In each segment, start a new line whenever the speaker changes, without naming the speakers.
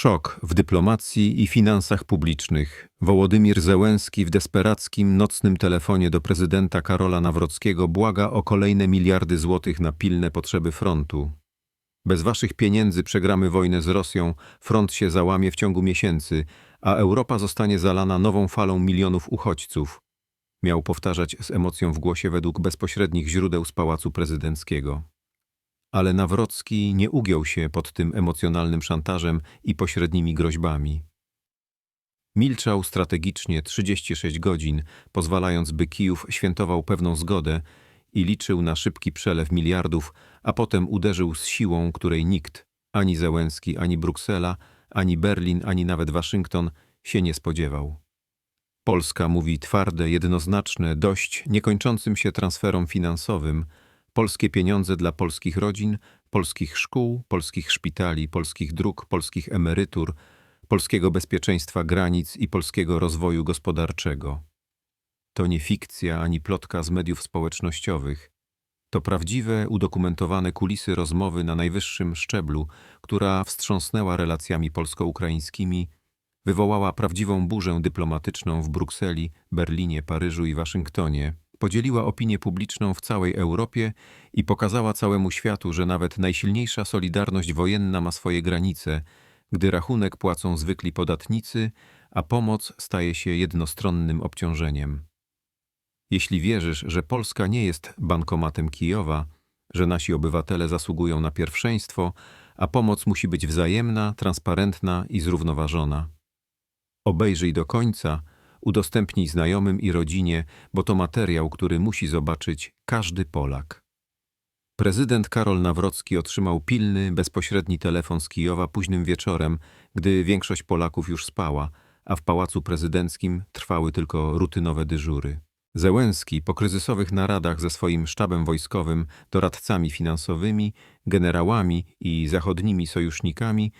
Szok w dyplomacji i finansach publicznych. Wołodymir Zełenski w desperackim nocnym telefonie do prezydenta Karola Nawrockiego błaga o kolejne miliardy złotych na pilne potrzeby frontu. Bez waszych pieniędzy przegramy wojnę z Rosją, front się załamie w ciągu miesięcy, a Europa zostanie zalana nową falą milionów uchodźców. Miał powtarzać z emocją w głosie według bezpośrednich źródeł z Pałacu Prezydenckiego. Ale Nawrocki nie ugiął się pod tym emocjonalnym szantażem i pośrednimi groźbami. Milczał strategicznie 36 godzin, pozwalając, by Kijów świętował pewną zgodę i liczył na szybki przelew miliardów, a potem uderzył z siłą, której nikt, ani Zełenski, ani Bruksela, ani Berlin, ani nawet Waszyngton się nie spodziewał. Polska mówi twarde, jednoznaczne, dość niekończącym się transferom finansowym, polskie pieniądze dla polskich rodzin, polskich szkół, polskich szpitali, polskich dróg, polskich emerytur, polskiego bezpieczeństwa granic i polskiego rozwoju gospodarczego. To nie fikcja ani plotka z mediów społecznościowych. To prawdziwe, udokumentowane kulisy rozmowy na najwyższym szczeblu, która wstrząsnęła relacjami polsko-ukraińskimi, wywołała prawdziwą burzę dyplomatyczną w Brukseli, Berlinie, Paryżu i Waszyngtonie, podzieliła opinię publiczną w całej Europie i pokazała całemu światu, że nawet najsilniejsza solidarność wojenna ma swoje granice, gdy rachunek płacą zwykli podatnicy, a pomoc staje się jednostronnym obciążeniem. Jeśli wierzysz, że Polska nie jest bankomatem Kijowa, że nasi obywatele zasługują na pierwszeństwo, a pomoc musi być wzajemna, transparentna i zrównoważona. Obejrzyj do końca, udostępnij znajomym i rodzinie, bo to materiał, który musi zobaczyć każdy Polak. Prezydent Karol Nawrocki otrzymał pilny, bezpośredni telefon z Kijowa późnym wieczorem, gdy większość Polaków już spała, a w Pałacu Prezydenckim trwały tylko rutynowe dyżury. Zełenski po kryzysowych naradach ze swoim sztabem wojskowym, doradcami finansowymi, generałami i zachodnimi sojusznikami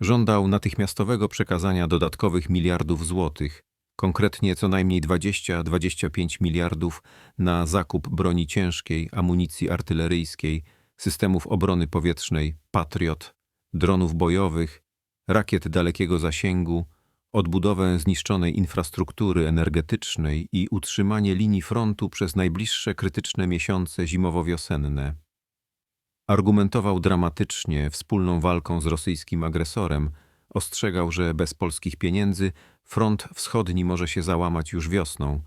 żądał natychmiastowego przekazania dodatkowych miliardów złotych, konkretnie co najmniej 20-25 miliardów na zakup broni ciężkiej, amunicji artyleryjskiej, systemów obrony powietrznej Patriot, dronów bojowych, rakiet dalekiego zasięgu, odbudowę zniszczonej infrastruktury energetycznej i utrzymanie linii frontu przez najbliższe krytyczne miesiące zimowo-wiosenne. Argumentował dramatycznie wspólną walką z rosyjskim agresorem, ostrzegał, że bez polskich pieniędzy front wschodni może się załamać już wiosną,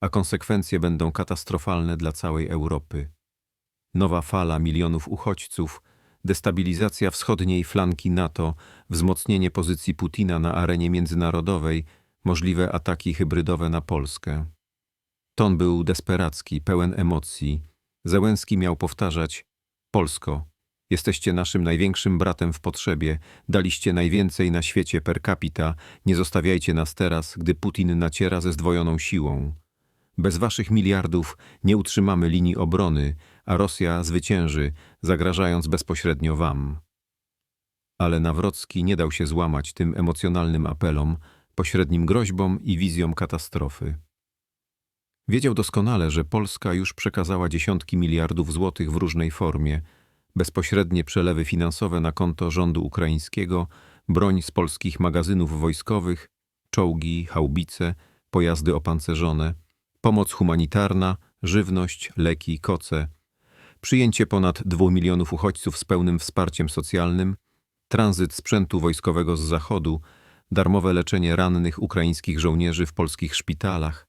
a konsekwencje będą katastrofalne dla całej Europy. Nowa fala milionów uchodźców, destabilizacja wschodniej flanki NATO, wzmocnienie pozycji Putina na arenie międzynarodowej, możliwe ataki hybrydowe na Polskę. Ton był desperacki, pełen emocji. Zełenski miał powtarzać: Polsko, jesteście naszym największym bratem w potrzebie, daliście najwięcej na świecie per capita, nie zostawiajcie nas teraz, gdy Putin naciera ze zdwojoną siłą. Bez waszych miliardów nie utrzymamy linii obrony, a Rosja zwycięży, zagrażając bezpośrednio wam. Ale Nawrocki nie dał się złamać tym emocjonalnym apelom, pośrednim groźbom i wizjom katastrofy. Wiedział doskonale, że Polska już przekazała dziesiątki miliardów złotych w różnej formie, bezpośrednie przelewy finansowe na konto rządu ukraińskiego, broń z polskich magazynów wojskowych, czołgi, haubice, pojazdy opancerzone, pomoc humanitarna, żywność, leki, koce, przyjęcie ponad dwóch milionów uchodźców z pełnym wsparciem socjalnym, tranzyt sprzętu wojskowego z Zachodu, darmowe leczenie rannych ukraińskich żołnierzy w polskich szpitalach,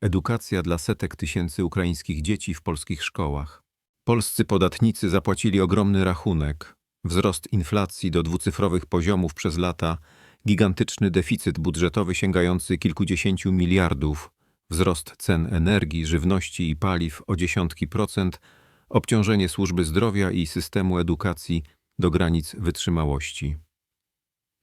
edukacja dla setek tysięcy ukraińskich dzieci w polskich szkołach. Polscy podatnicy zapłacili ogromny rachunek, wzrost inflacji do dwucyfrowych poziomów przez lata, gigantyczny deficyt budżetowy sięgający kilkudziesięciu miliardów, wzrost cen energii, żywności i paliw o dziesiątki procent, obciążenie służby zdrowia i systemu edukacji do granic wytrzymałości.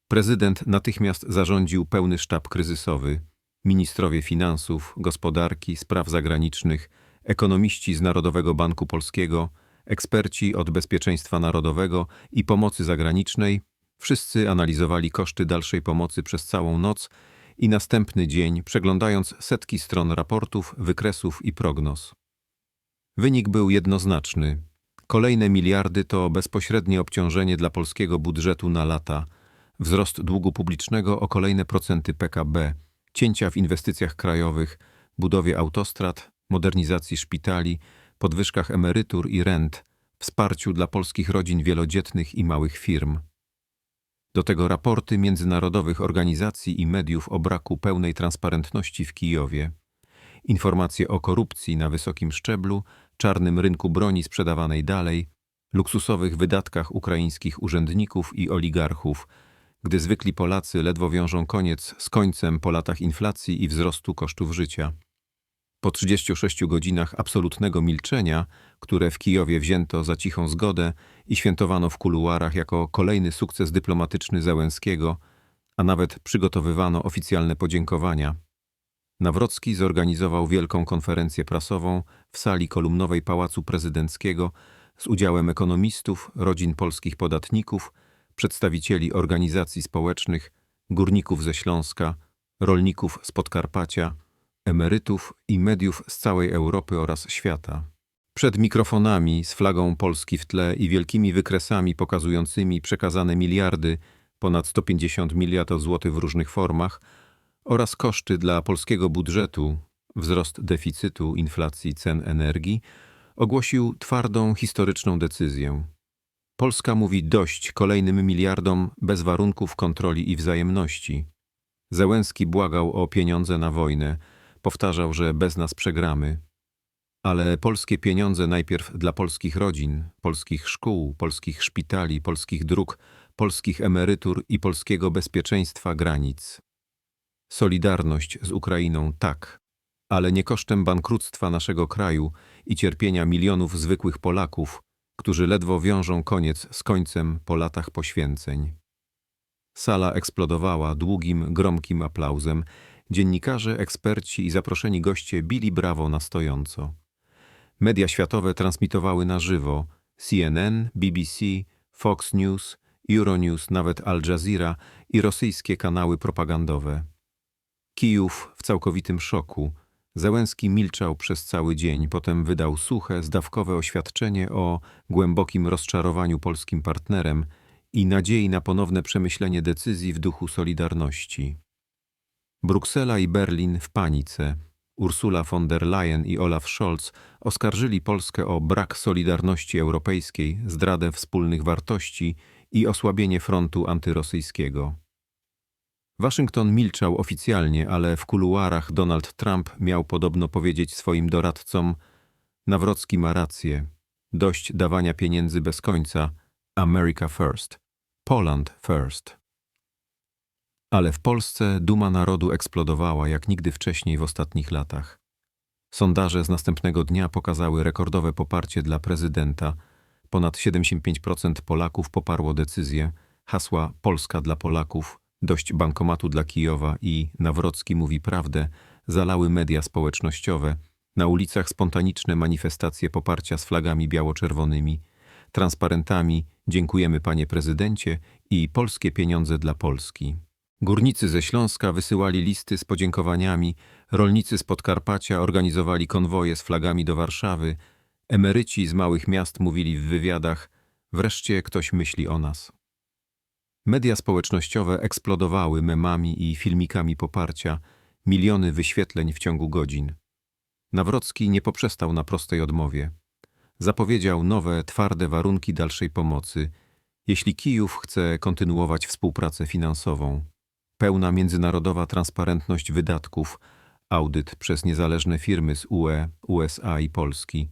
Prezydent natychmiast zarządził pełny sztab kryzysowy, ministrowie finansów, gospodarki, spraw zagranicznych, ekonomiści z Narodowego Banku Polskiego, eksperci od bezpieczeństwa narodowego i pomocy zagranicznej, wszyscy analizowali koszty dalszej pomocy przez całą noc i następny dzień, przeglądając setki stron raportów, wykresów i prognoz. Wynik był jednoznaczny. Kolejne miliardy to bezpośrednie obciążenie dla polskiego budżetu na lata, wzrost długu publicznego o kolejne procenty PKB, cięcia w inwestycjach krajowych, budowie autostrad, modernizacji szpitali, podwyżkach emerytur i rent, wsparciu dla polskich rodzin wielodzietnych i małych firm. Do tego raporty międzynarodowych organizacji i mediów o braku pełnej transparentności w Kijowie, informacje o korupcji na wysokim szczeblu, czarnym rynku broni sprzedawanej dalej, luksusowych wydatkach ukraińskich urzędników i oligarchów, gdy zwykli Polacy ledwo wiążą koniec z końcem po latach inflacji i wzrostu kosztów życia. Po 36 godzinach absolutnego milczenia, które w Kijowie wzięto za cichą zgodę i świętowano w kuluarach jako kolejny sukces dyplomatyczny Zełenskiego, a nawet przygotowywano oficjalne podziękowania, Nawrocki zorganizował wielką konferencję prasową w sali kolumnowej Pałacu Prezydenckiego z udziałem ekonomistów, rodzin polskich podatników, przedstawicieli organizacji społecznych, górników ze Śląska, rolników z Podkarpacia, emerytów i mediów z całej Europy oraz świata. Przed mikrofonami z flagą Polski w tle i wielkimi wykresami pokazującymi przekazane miliardy, ponad 150 miliardów złotych w różnych formach, oraz koszty dla polskiego budżetu, wzrost deficytu, inflacji cen energii, ogłosił twardą historyczną decyzję. Polska mówi dość kolejnym miliardom bez warunków kontroli i wzajemności. Zełenski błagał o pieniądze na wojnę, powtarzał, że bez nas przegramy. Ale polskie pieniądze najpierw dla polskich rodzin, polskich szkół, polskich szpitali, polskich dróg, polskich emerytur i polskiego bezpieczeństwa granic. Solidarność z Ukrainą tak, ale nie kosztem bankructwa naszego kraju i cierpienia milionów zwykłych Polaków, którzy ledwo wiążą koniec z końcem po latach poświęceń. Sala eksplodowała długim, gromkim aplauzem. Dziennikarze, eksperci i zaproszeni goście bili brawo na stojąco. Media światowe transmitowały na żywo CNN, BBC, Fox News, Euronews, nawet Al Jazeera i rosyjskie kanały propagandowe. Kijów w całkowitym szoku. Zełenski milczał przez cały dzień, potem wydał suche, zdawkowe oświadczenie o głębokim rozczarowaniu polskim partnerem i nadziei na ponowne przemyślenie decyzji w duchu solidarności. Bruksela i Berlin w panice. Ursula von der Leyen i Olaf Scholz oskarżyli Polskę o brak solidarności europejskiej, zdradę wspólnych wartości i osłabienie frontu antyrosyjskiego. Waszyngton milczał oficjalnie, ale w kuluarach Donald Trump miał podobno powiedzieć swoim doradcom: Nawrocki ma rację, dość dawania pieniędzy bez końca, America first, Poland first. Ale w Polsce duma narodu eksplodowała jak nigdy wcześniej w ostatnich latach. Sondaże z następnego dnia pokazały rekordowe poparcie dla prezydenta. Ponad 75% Polaków poparło decyzję, hasła Polska dla Polaków Dość bankomatu dla Kijowa i Nawrocki mówi prawdę zalały media społecznościowe, na ulicach spontaniczne manifestacje poparcia z flagami biało-czerwonymi, transparentami Dziękujemy panie prezydencie i polskie pieniądze dla Polski. Górnicy ze Śląska wysyłali listy z podziękowaniami, rolnicy z Podkarpacia organizowali konwoje z flagami do Warszawy, emeryci z małych miast mówili w wywiadach wreszcie ktoś myśli o nas. Media społecznościowe eksplodowały memami i filmikami poparcia, miliony wyświetleń w ciągu godzin. Nawrocki nie poprzestał na prostej odmowie. Zapowiedział nowe, twarde warunki dalszej pomocy, jeśli Kijów chce kontynuować współpracę finansową. Pełna międzynarodowa transparentność wydatków, audyt przez niezależne firmy z UE, USA i Polski,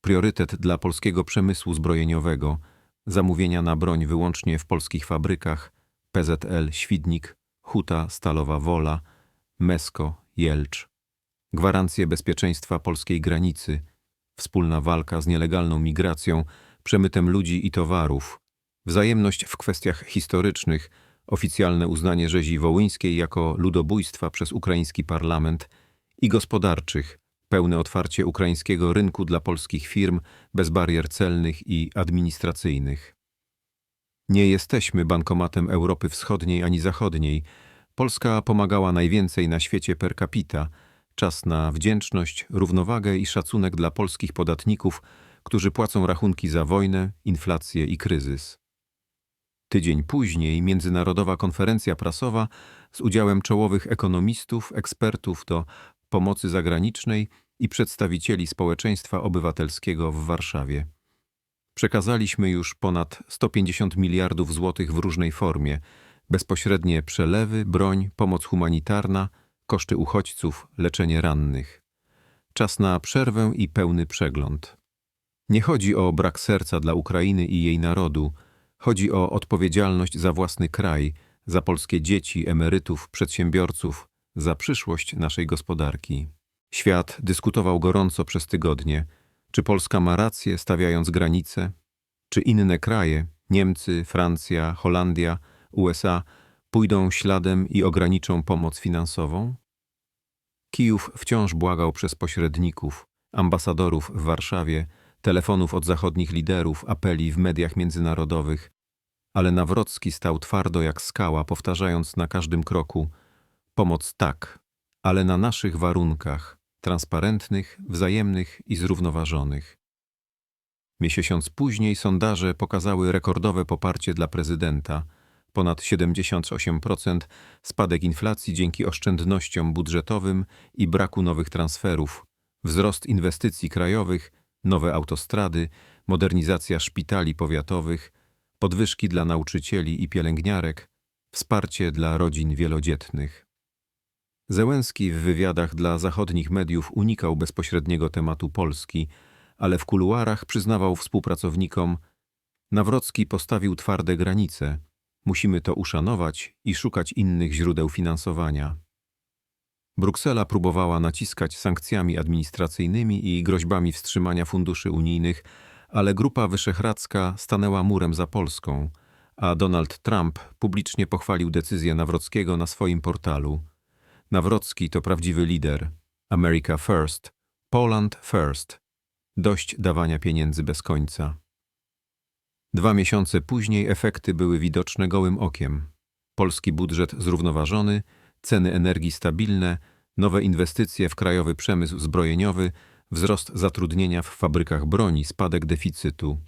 priorytet dla polskiego przemysłu zbrojeniowego – zamówienia na broń wyłącznie w polskich fabrykach PZL Świdnik, Huta Stalowa Wola, Mesko, Jelcz. Gwarancje bezpieczeństwa polskiej granicy, wspólna walka z nielegalną migracją, przemytem ludzi i towarów, wzajemność w kwestiach historycznych, oficjalne uznanie rzezi wołyńskiej jako ludobójstwa przez ukraiński parlament i gospodarczych, pełne otwarcie ukraińskiego rynku dla polskich firm bez barier celnych i administracyjnych. Nie jesteśmy bankomatem Europy Wschodniej ani Zachodniej. Polska pomagała najwięcej na świecie per capita. Czas na wdzięczność, równowagę i szacunek dla polskich podatników, którzy płacą rachunki za wojnę, inflację i kryzys. Tydzień później międzynarodowa konferencja prasowa z udziałem czołowych ekonomistów, ekspertów do pomocy zagranicznej i przedstawicieli społeczeństwa obywatelskiego w Warszawie. Przekazaliśmy już ponad 150 miliardów złotych w różnej formie, bezpośrednie przelewy, broń, pomoc humanitarna, koszty uchodźców, leczenie rannych. Czas na przerwę i pełny przegląd. Nie chodzi o brak serca dla Ukrainy i jej narodu, chodzi o odpowiedzialność za własny kraj, za polskie dzieci, emerytów, przedsiębiorców, za przyszłość naszej gospodarki. Świat dyskutował gorąco przez tygodnie, czy Polska ma rację stawiając granice, czy inne kraje, Niemcy, Francja, Holandia, USA, pójdą śladem i ograniczą pomoc finansową? Kijów wciąż błagał przez pośredników, ambasadorów w Warszawie, telefonów od zachodnich liderów, apeli w mediach międzynarodowych, ale Nawrocki stał twardo jak skała, powtarzając na każdym kroku: Pomoc tak, ale na naszych warunkach, transparentnych, wzajemnych i zrównoważonych. Miesiąc później sondaże pokazały rekordowe poparcie dla prezydenta, ponad 78%, spadek inflacji dzięki oszczędnościom budżetowym i braku nowych transferów, wzrost inwestycji krajowych, nowe autostrady, modernizacja szpitali powiatowych, podwyżki dla nauczycieli i pielęgniarek, wsparcie dla rodzin wielodzietnych. Zełenski w wywiadach dla zachodnich mediów unikał bezpośredniego tematu Polski, ale w kuluarach przyznawał współpracownikom Nawrocki postawił twarde granice, musimy to uszanować i szukać innych źródeł finansowania. Bruksela próbowała naciskać sankcjami administracyjnymi i groźbami wstrzymania funduszy unijnych, ale Grupa Wyszehradzka stanęła murem za Polską, a Donald Trump publicznie pochwalił decyzję Nawrockiego na swoim portalu. Nawrocki to prawdziwy lider. America First, Poland First. Dość dawania pieniędzy bez końca. Dwa miesiące później efekty były widoczne gołym okiem. Polski budżet zrównoważony, ceny energii stabilne, nowe inwestycje w krajowy przemysł zbrojeniowy, wzrost zatrudnienia w fabrykach broni, spadek deficytu.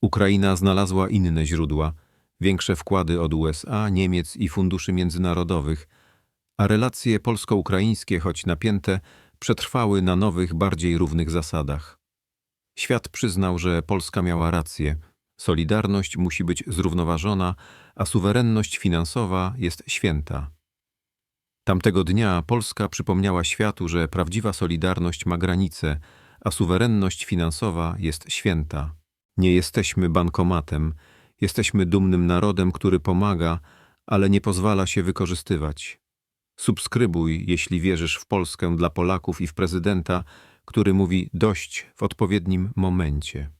Ukraina znalazła inne źródła, większe wkłady od USA, Niemiec i funduszy międzynarodowych, a relacje polsko-ukraińskie, choć napięte, przetrwały na nowych, bardziej równych zasadach. Świat przyznał, że Polska miała rację. Solidarność musi być zrównoważona, a suwerenność finansowa jest święta. Tamtego dnia Polska przypomniała światu, że prawdziwa solidarność ma granice, a suwerenność finansowa jest święta. Nie jesteśmy bankomatem, jesteśmy dumnym narodem, który pomaga, ale nie pozwala się wykorzystywać. Subskrybuj, jeśli wierzysz w Polskę dla Polaków i w prezydenta, który mówi dość w odpowiednim momencie.